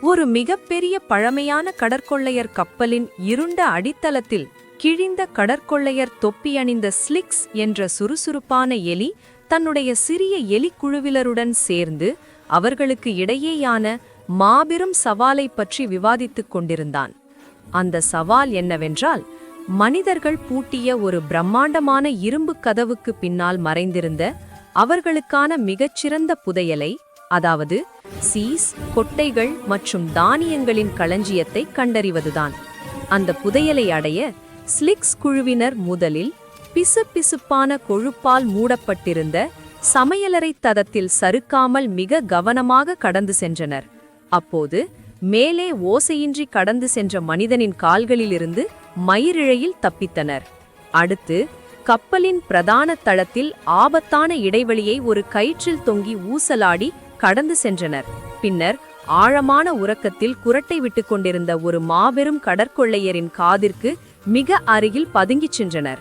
ஒரு மிகப்பெரிய பழமையான கடற்கொள்ளையர் கப்பலின் இருண்ட அடித்தளத்தில் கிழிந்த கடற்கொள்ளையர் தொப்பி அணிந்த ஸ்லிக்ஸ் என்ற சுறுசுறுப்பான எலி தன்னுடைய சிறிய எலிக்குழுவிலருடன் சேர்ந்து அவர்களுக்கு இடையேயான மாபெரும் சவாலை பற்றி விவாதித்துக் கொண்டிருந்தான். அந்த சவால் என்னவென்றால் மனிதர்கள் பூட்டிய ஒரு பிரம்மாண்டமான இரும்பு கதவுக்கு பின்னால் மறைந்திருந்த அவர்களுக்கான மிகச்சிறந்த புதையலை அதாவது சீஸ் கொட்டைகள் மற்றும் தானியங்களின் களஞ்சியத்தை கண்டறிவதுதான். அந்த புதையலை அடைய ஸ்லிக்ஸ் குழுவினர் முதலில் பிசுபிசுப்பான கொழுப்பால் மூடப்பட்டிருந்த சமையலறை ததத்தில் சறுக்காமல் மிக கவனமாக கடந்து சென்றனர். அப்போது மேலே ஓசையின்றி கடந்து சென்ற மனிதனின் கால்களிலிருந்து மயிரிழையில் தப்பித்தனர். அடுத்து கப்பலின் பிரதான தளத்தில் ஆபத்தான இடைவெளியை ஒரு கயிற்றில் தொங்கி ஊசலாடி கடந்து சென்றனர். பின்னர் ஆழமான உறக்கத்தில் குரட்டை விட்டுக் கொண்டிருந்த ஒரு மாபெரும் கடற்கொள்ளையரின் காதிற்கு மிக அருகில் பதுங்கிச் சென்றனர்.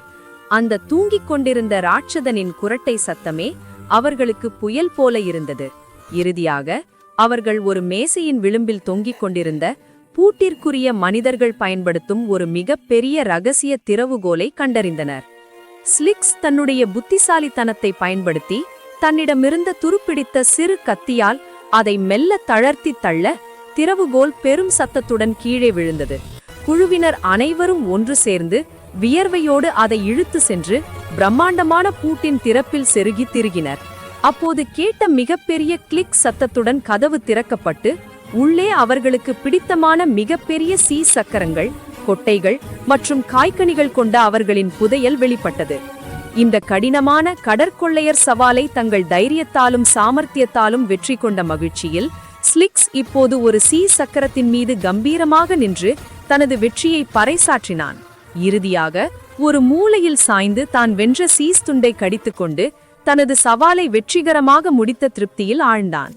அந்த தூங்கிக் கொண்டிருந்த ராட்சதனின் குரட்டை சத்தமே அவர்களுக்கு புயல் போல இருந்தது. இறுதியாக அவர்கள் ஒரு மேசையின் விளிம்பில் தொங்கிக் கொண்டிருந்த பூட்டிற்குரிய மனிதர்கள் பயன்படுத்தும் ஒரு மிகப்பெரிய ரகசிய திறவுகோலை கண்டறிந்தனர். ஸ்லிக்ஸ் தன்னுடைய புத்திசாலித்தனத்தை பயன்படுத்தி தன்னிடமிருந்த துருப்பிடித்த சிறு கத்தியால் அதை மெல்ல தளர்த்தி தள்ள திறவுகோல் பெரும் சத்தத்துடன் கீழே விழுந்தது. குழுவினர் அனைவரும் ஒன்று சேர்ந்து வியர்வையோடு அதை இழுத்து சென்று பிரம்மாண்டமான பூட்டின் திறப்பில் செருகி திருகினர். அப்போது கேட்ட மிகப்பெரிய கிளிக் சத்தத்துடன் கதவு திறக்கப்பட்டு உள்ளே அவர்களுக்கு பிடித்தமான மிகப்பெரிய சீ சக்கரங்கள் கொட்டைகள் மற்றும் காய்கனிகள் கொண்ட அவர்களின் புதையல் வெளிப்பட்டது. இந்த கடினமான கடற்கொள்ளையர் சவாலை தங்கள் தைரியத்தாலும் சாமர்த்தியத்தாலும் வெற்றி கொண்ட மகிழ்ச்சியில் ஸ்லிக்ஸ் இப்போது ஒரு சீ சக்கரத்தின் மீது கம்பீரமாக நின்று தனது வெற்றியை பறைசாற்றினான். இறுதியாக ஒரு மூலையில் சாய்ந்து தான் வென்ற சீஸ் துண்டை கடித்துக்கொண்டு தனது சவாலை வெற்றிகரமாக முடித்த திருப்தியில் ஆழ்ந்தான்.